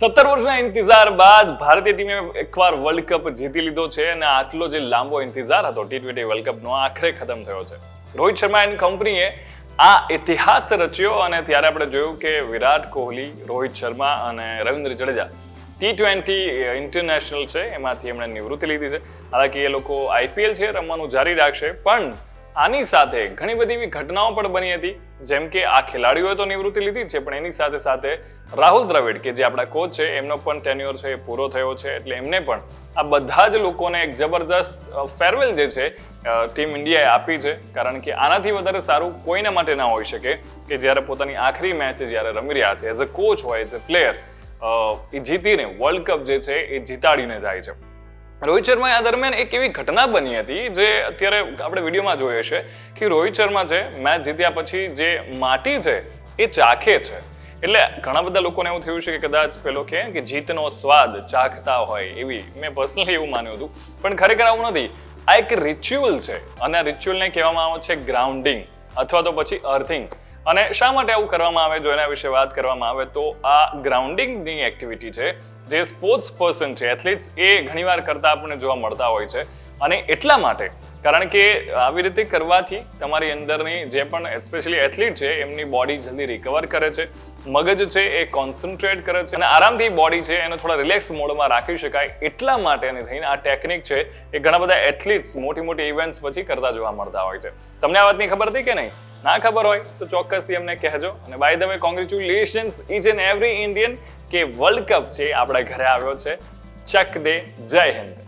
સત્તર વર્ષના ઇંતજાર બાદ ભારતીય ટીમે એકવાર વર્લ્ડ કપ જીતી લીધો છે અને આટલો જે લાંબો ઇંતજાર હતો ટી ટ્વેન્ટી વર્લ્ડ કપનો આખરે ખતમ થયો છે. રોહિત શર્મા એન્ડ કંપનીએ આ ઇતિહાસ રચ્યો અને ત્યારે આપણે જોયું કે વિરાટ કોહલી, રોહિત શર્મા અને Ravindra Jadeja T twenty international છે, એમાંથી એમણે નિવૃત્તિ લીધી છે. હાલાકી એ લોકો આઈપીએલ છે રમવાનું જારી રાખશે, પણ આની સાથે ઘણી બધી એવી ઘટનાઓ પણ બની હતી. જેમ કે આ ખેલાડીઓએ તો નિવૃત્તિ લીધી છે, પણ એની સાથે સાથે રાહુલ દ્રવિડ, કે જે આપણા કોચ છે, એમનો પણ ટેન્યુઅર છે, એ પૂરો થયો છે, એટલે એમને પણ આ બધા જ લોકોને એક જબરદસ્ત ફેરવેલ જે છે ટીમ ઇન્ડિયાએ આપી છે, કારણ કે આનાથી વધારે સારું કોઈના માટે ના હોઈ શકે કે જ્યારે પોતાની આખરી મેચ જ્યારે રમી રહ્યા છે. એઝ અ કોચ હોય એઝ અ પ્લેયર એ જીતીને વર્લ્ડ કપ જે છે, એ જીતાડીને જાય છે. રોહિત શર્મા આ દરમિયાન એક એવી ઘટના બની હતી જે અત્યારે આપણે વિડીયોમાં જોઈએ છે કે રોહિત શર્મા છે, મેચ જીત્યા પછી જે માટી છે, એ ચાખે છે. એટલે ઘણા બધા લોકોને એવું થયું છે કે કદાચ પેલો કહે કે જીતનો સ્વાદ ચાખતા હોય એવી મેં પર્સનલી એવું માન્યું હતું. પણ ખરેખર આવું નથી. આ એક રિચ્યુઅલ છે અને આ રિચ્યુઅલને કહેવામાં આવે છે ગ્રાઉન્ડિંગ અથવા તો પછી અર્થિંગ અને શા માટે આવું કરવામાં આવે, જો એના વિશે વાત કરવામાં આવે, તો આ ગ્રાઉન્ડિંગની એક્ટિવિટી છે, જે સ્પોર્ટ્સ પર્સન છે એથ્લીટ્સ એ ઘણીવાર કરતા આપણને જોવા મળતા હોય છે. અને એટલા માટે, કારણ કે આવી રીતે કરવાથી તમારી અંદરની જે પણ એસ્પેશિયલી એથ્લીટ છે, એમની બોડી જલ્દી રિકવર કરે છે, મગજ છે એ કોન્સન્ટ્રેટ કરે છે, અને આરામથી બોડી છે એને થોડા રિલેક્સ મોડમાં રાખી શકાય. એટલા માટેની થઈને આ ટેકનિક છે, એ ઘણા બધા એથ્લીટ્સ મોટી મોટી ઇવેન્ટ્સ પછી કરતા જોવા મળતા હોય છે. તમને આ વાતની ખબર હતી કે નહીં? ના ખબર હોય તો ચોક્કસથી અમને કહેજો. અને by the way congratulations each and every Indian કે વર્લ્ડ કપ છે આપણા ઘરે આવ્યો છે. ચક દે જય હિન્દ